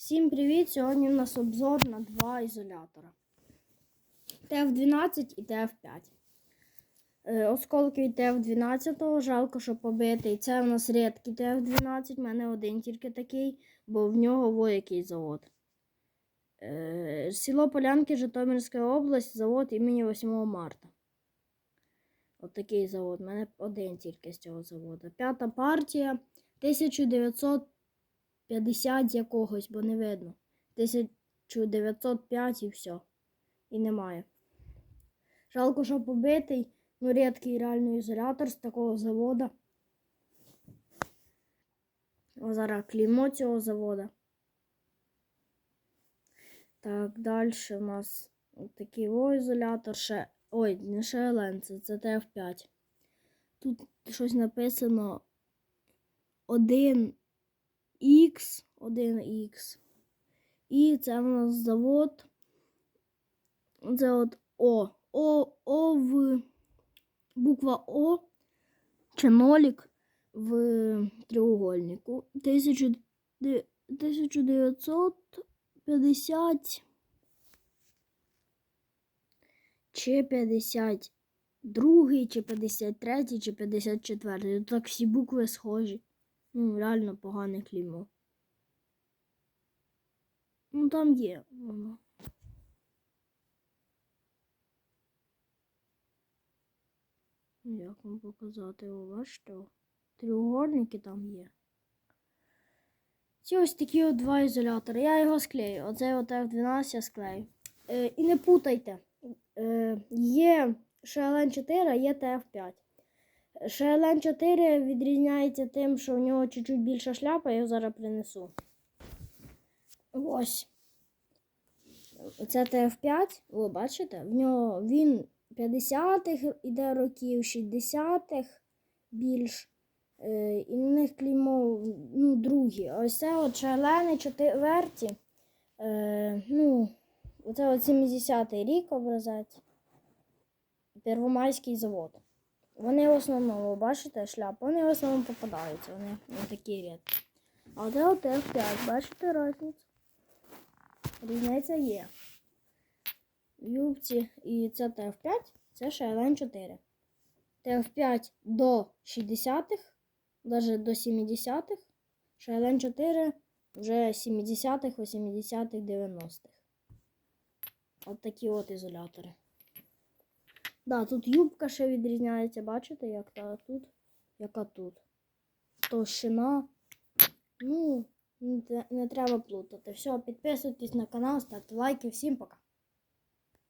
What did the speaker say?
Всім привіт! Сьогодні у нас обзор на два ізолятора. ТФ-12 і ТФ-5. Е, Осколки від ТФ-12, жалко, що побитий. Це у нас рідкий ТФ-12, в мене один тільки такий, бо в нього во який завод. Е, Село Полянки, Житомирська область, завод імені 8 марта. От такий завод. У мене один тільки з цього заводу. П'ята партія 1950 якогось, бо не видно. 1905 і все. І немає. Жалко, що побитий. Ну, рідкий реально ізолятор з такого заводу. О, зараз клеймо цього заводу. Так, далі у нас такий о ізолятор ще. Ой, не ШЛН, це, це ТФ5. Тут щось написано 1Х, 1Х. І це у нас завод. Це от О. О, О в буква О чи нолік в треугольнику. 1950 чи 52, чи 53, чи 54. Тут так всі букви схожі. Ну, реально погане клеймо. Ну, там є воно. Як вам показати? О, бачите? о, Треугольники там є. Ці ось такі от два ізолятори. Я його склею. Оцей от F12 я склею. Е, і не путайте. Е, є ШЛН 4, а є ТФ5. ШЛН 4 відрізняється тим, що в нього чуть-чуть більша шляпа, я його зараз принесу. Ось. Це ТФ5, ви бачите? В нього він 50-х іде років, 60-х більш. Е, і на них клеймо ну, другі. Ось це от шалени четверті. Е, ну, оце от 70-й рік образець. Первомайський завод. Вони в основному, бачите, шляпи, вони в основному попадаються. Вони не такі рідкі. А це от F5, бачите різницю? Різниця є. Юбці і це ТФ5, це ШЛН 4. ТФ5 до 60-х, навіть до 70-х, ШЛН 4 вже 70-х, 80-х, 90-х. От такі от ізолятори. Да, тут юбка ще відрізняється, бачите, як та тут, яка тут. Товщина. Ну, не треба плутати. Все, підписуйтесь на канал, ставте лайки. Всім пока.